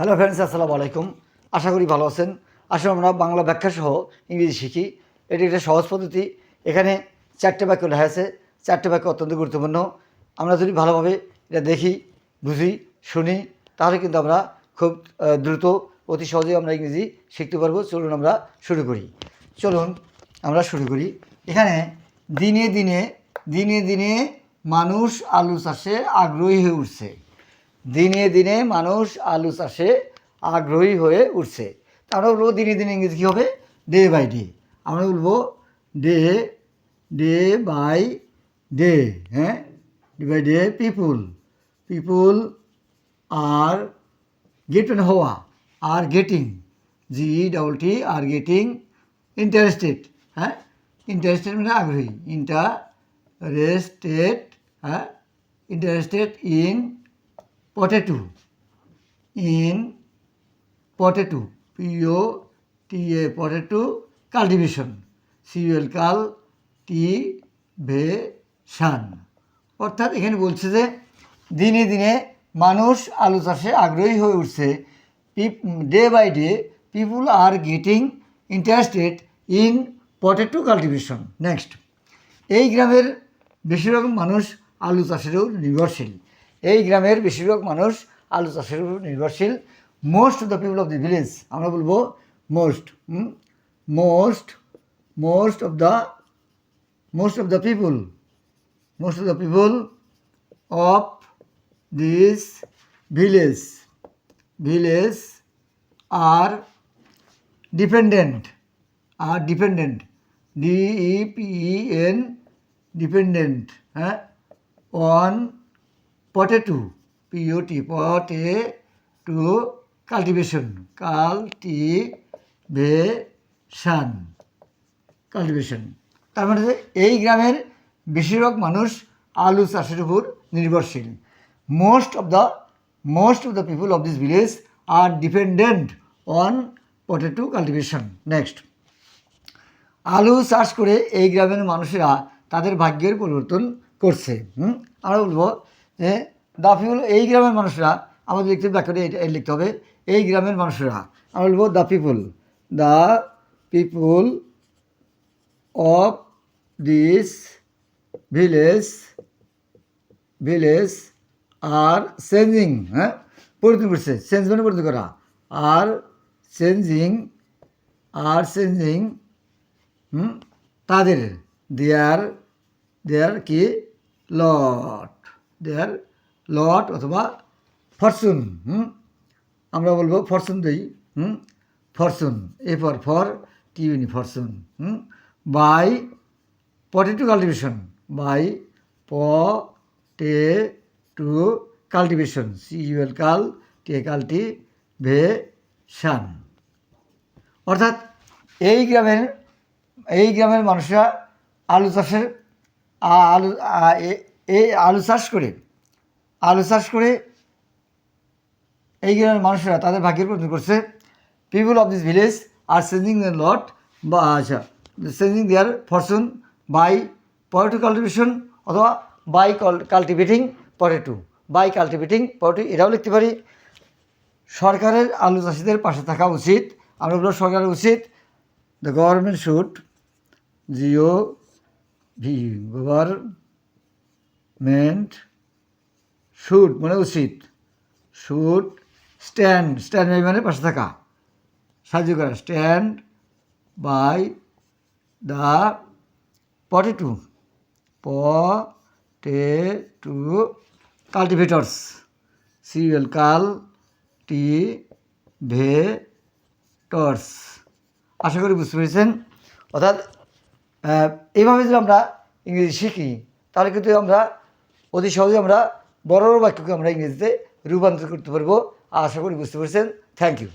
Hello friends আসসালামু আলাইকুম। আশা করি ভালো আছেন। আসলে আমরা বাংলা ব্যাখ্যা সহ ইংরেজি শিখি। এটি একটা সহজ পদ্ধতি। এখানে চারটে বাক্য লেখা আছে। চারটে বাক্য অত্যন্ত গুরুত্বপূর্ণ। আমরা যদি ভালোভাবে এটা দেখি, বুঝি, শুনি, তাহলে কিন্তু আমরা খুব দ্রুত, অতি সহজেই আমরা ইংরেজি শিখতে পারব। চলুন আমরা শুরু করি। চলুন আমরা শুরু করি। এখানে দিনে দিনে দিনে দিনে মানুষ আলু চাষে আগ্রহী হয়ে উঠছে। দিনে দিনে মানুষ আলু চাষে আগ্রহী হয়ে উঠছে। তা আমরা বলব দিনে দিনে ইংরেজি কী হবে? ডে বাই ডে আমরা বলব ডে ডে বাই ডে হ্যাঁ? Day by day people people are get মানে হওয়া are getting G double T are getting interested হ্যাঁ? ইন্টারেস্টেড মানে আগ্রহী। ইন্টারেস্টেড হ্যাঁ? Interested in potato in potato P O T A potato cultivation C U L cultivation শান অর্থাৎ এখানে বলছে যে, দিনে দিনে মানুষ আলু চাষে আগ্রহী হয়ে উঠছে। Day by day people are getting interested in potato cultivation next এই গ্রামের বেশিরভাগ মানুষ আলু চাষেরও নির্ভরশীল। এই গ্রামের বেশিরভাগ মানুষ আলু চাষের উপর নির্ভরশীল। Most of the people of the village আমরা বলব most most most of the most of the people most of the people of this village village are dependent are dependent, d e p e p o t, potato cultivation cultivation cultivation তার মানে এই গ্রামের বেশিরভাগ মানুষ আলু চাষের উপর নির্ভরশীল। Most of the most of the people of this village are dependent on potato cultivation next আলু চাষ করে এই গ্রামের মানুষেরা তাদের ভাগ্যের পরিবর্তন করছে। হুম? আমরা বলব যে দ্য পিপুল এই গ্রামের মানুষরা, আমাদের লিখতে ব্যাখ্যাটা এটা এটা লিখতে হবে, এই গ্রামের মানুষেরা, আমরা বলব the people the people of this village village are changing হ্যাঁ? পরিবর্তন করছে, চেঞ্জ মানে পরিবর্তন করা, আর চেঞ্জিং আর চেঞ্জিং তাদের, দেয়ার দেয়ার কি? লট। দেয়ার লট অথবা ফরচুন হুম? আমরা বলব ফরচুন দিই, hmm? Fortune A for for T uni fortune hmm? By potato cultivation by potato cultivation C UL কাল টে কাল্টি ভে শান অর্থাৎ এই গ্রামের এই গ্রামের মানুষরা আলু চাষের আলু এই আলু চাষ করে, আলু চাষ করে এই গ্রামের মানুষরা তাদের ভাগ্যের পরিবর্তন করছে। People of this village are changing the lot বা আচ্ছা changing their fortune by potato cultivation অথবা by cultivating potato by cultivating potato এটাও লিখতে পারি। সরকারের আলু চাষিদের পাশে থাকা উচিত আমরা বলব সরকারের উচিত। দ্য গভর্নমেন্ট শুড জিও, ভি গভর্নমেন্ট শুড মানে উচিত। শুড স্ট্যান্ড স্ট্যান্ড বাই মানে পাশে থাকা। সাহায্য করা। স্ট্যান্ড বাই দ্য টে টু কাল্টিভেটর্স সিরিয়াল কাল টি ভে টর্স আশা করি বুঝতে পেরেছেন। অর্থাৎ এইভাবে যদি আমরা ইংরেজি শিখি, তাহলে কিন্তু আমরা অতি সহজে আমরা বড় বড় বাক্যকে আমরা ইংরেজিতে রূপান্তর করতে পারব। আশা করি বুঝতে পেরেছেন। Thank you